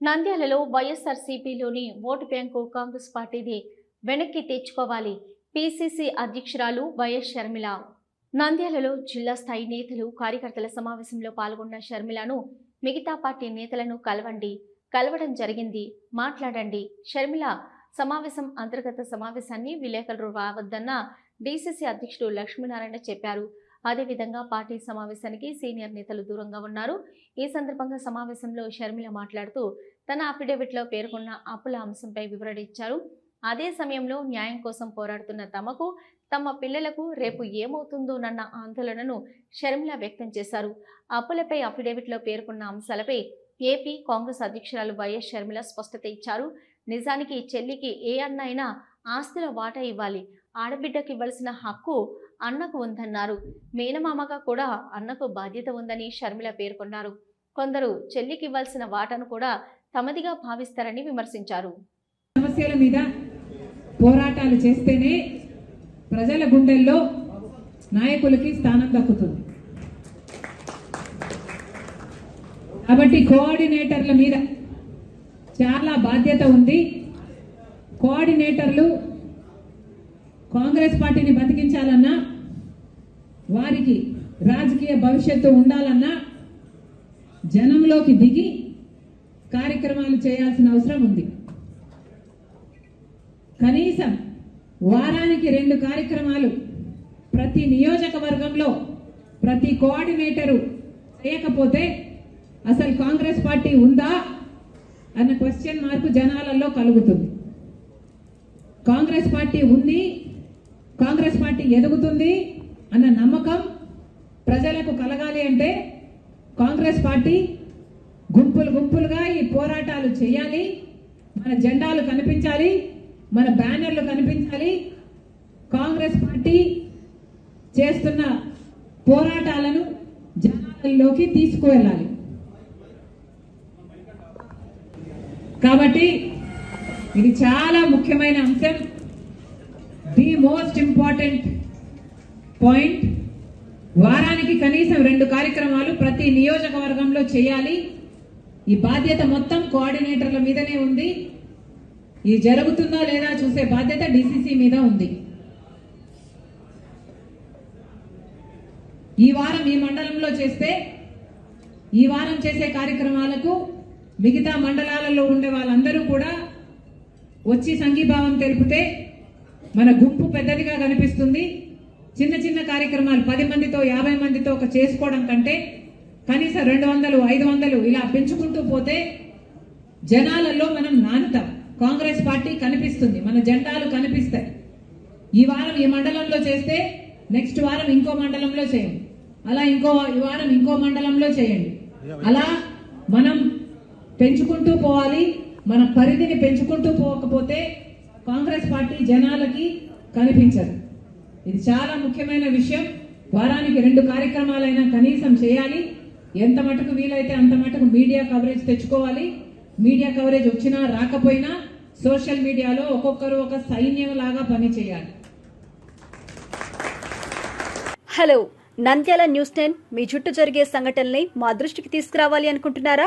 నంద్యాలలో వైఎస్ఆర్సీపీలోని vote bank Congress పార్టీది వెనక్కి తెచ్చుకోవాలి. పీసీసీ అధ్యక్షురాలు వైఎస్ షర్మిల. నంద్యాలలో జిల్లా స్థాయి నేతలు కార్యకర్తల సమావేశంలో పాల్గొన్న షర్మిలను మిగతా పార్టీ నేతలను కలవండి. కలవడం జరిగింది. మాట్లాడండి. షర్మిల సమావేశం అంతర్గత సమావేశాన్ని విలేకరులు రావద్దన్న డీసీసీ అధ్యక్షుడు లక్ష్మీనారాయణ చెప్పారు. అదేవిధంగా పార్టీ సమావేశానికి సీనియర్ నేతలు దూరంగా ఉన్నారు. ఈ సందర్భంగా సమావేశంలో షర్మిల మాట్లాడుతూ తన అఫిడవిట్లో పేర్కొన్న అప్పుల అంశంపై వివరణ ఇచ్చారు. అదే సమయంలో న్యాయం కోసం పోరాడుతున్న తమకు తమ పిల్లలకు రేపు ఏమవుతుందోనన్న ఆందోళనను షర్మిల వ్యక్తం చేశారు. అప్పులపై అఫిడవిట్లో పేర్కొన్న అంశాలపై ఏపీ కాంగ్రెస్ అధ్యక్షురాలు వైఎస్ షర్మిల స్పష్టత ఇచ్చారు. నిజానికి చెల్లికి ఏ అన్న అయినా ఆస్తుల వాటా ఇవ్వాలి. ఆడబిడ్డకి ఇవ్వాల్సిన హక్కు అన్నకు ఉందన్నారు. మేనమామగా కూడా అన్నకు బాధ్యత ఉందని షర్మిల పేర్కొన్నారు. కొందరు చెల్లికి ఇవ్వాల్సిన వాటను కూడా తమదిగా భావిస్తారని విమర్శించారు. సమస్యల మీద పోరాటాలు చేస్తేనే ప్రజల గుండెల్లో నాయకులకి స్థానం దక్కుతుంది. కాబట్టి కోఆర్డినేటర్ల మీద చాలా బాధ్యత ఉంది. కోఆర్డినేటర్లు కాంగ్రెస్ పార్టీని బతికించాలన్నా వారికి రాజకీయ భవిష్యత్తు ఉండాలన్నా జనంలోకి దిగి కార్యక్రమాలు చేయాల్సిన అవసరం ఉంది. కనీసం వారానికి రెండు కార్యక్రమాలు ప్రతి నియోజకవర్గంలో ప్రతి కోఆర్డినేటరు చేయకపోతే అసలు కాంగ్రెస్ పార్టీ ఉందా అన్న క్వశ్చన్ మార్కు జనాలలో కలుగుతుంది. కాంగ్రెస్ పార్టీ ఉంది కాంగ్రెస్ పార్టీ ఎదుగుతుంది అన్న నమ్మకం ప్రజలకు కలగాలి అంటే కాంగ్రెస్ పార్టీ గుంపులు గుంపులుగా ఈ పోరాటాలు చేయాలి. మన జెండాలు కనిపించాలి మన బ్యానర్లు కనిపించాలి. కాంగ్రెస్ పార్టీ చేస్తున్న పోరాటాలను జనాలలోకి తీసుకువెళ్ళాలి. కాబట్టి ఇది చాలా ముఖ్యమైన అంశం. ది మోస్ట్ ఇంపార్టెంట్ పాయింట్ వారానికి కనీసం రెండు కార్యక్రమాలు ప్రతి నియోజకవర్గంలో చేయాలి. ఈ బాధ్యత మొత్తం కోఆర్డినేటర్ల మీదనే ఉంది. ఇది జరుగుతుందా లేదా చూసే బాధ్యత డిసిసి మీద ఉంది. ఈ వారం ఈ మండలంలో చేస్తే ఈ వారం చేసే కార్యక్రమాలకు మిగతా మండలాలలో ఉండే వాళ్ళందరూ కూడా వచ్చి సంఘీభావం తెలిపితే మన గుంపు పెద్దదిగా కనిపిస్తుంది. చిన్న చిన్న కార్యక్రమాలు పది మందితో యాభై మందితో ఒక చేసుకోవడం కంటే కనీసం రెండు వందలు ఐదు వందలు ఇలా పెంచుకుంటూ పోతే జనాలలో మనం నానుతాం. కాంగ్రెస్ పార్టీ కనిపిస్తుంది. మన జెండాలు కనిపిస్తాయి. ఈ వారం ఈ మండలంలో చేస్తే నెక్స్ట్ వారం ఇంకో మండలంలో చేయండి. అలా ఇంకో ఈ వారం ఇంకో మండలంలో చేయండి. అలా మనం పెంచుకుంటూ పోవాలి. మన పరిధిని పెంచుకుంటూ పోకపోతే కాంగ్రెస్ పార్టీ జనాలకి కనిపించదు. ఇది చాలా ముఖ్యమైన విషయం. వారానికి రెండు కార్యక్రమాలైనా కనీసం చేయాలి. ఎంత మటుకు వీలైతే అంత మటుకు మీడియా కవరేజ్ తెచ్చుకోవాలి. మీడియా కవరేజ్ వచ్చినా రాకపోయినా సోషల్ మీడియాలో ఒక్కొక్కరు ఒక సైన్యం లాగా పని చేయాలి హలో నంద్యాల న్యూస్ టెన్ మీ చుట్టూ జరిగే సంఘటనల్ని మా దృష్టికి తీసుకురావాలి అనుకుంటున్నారా?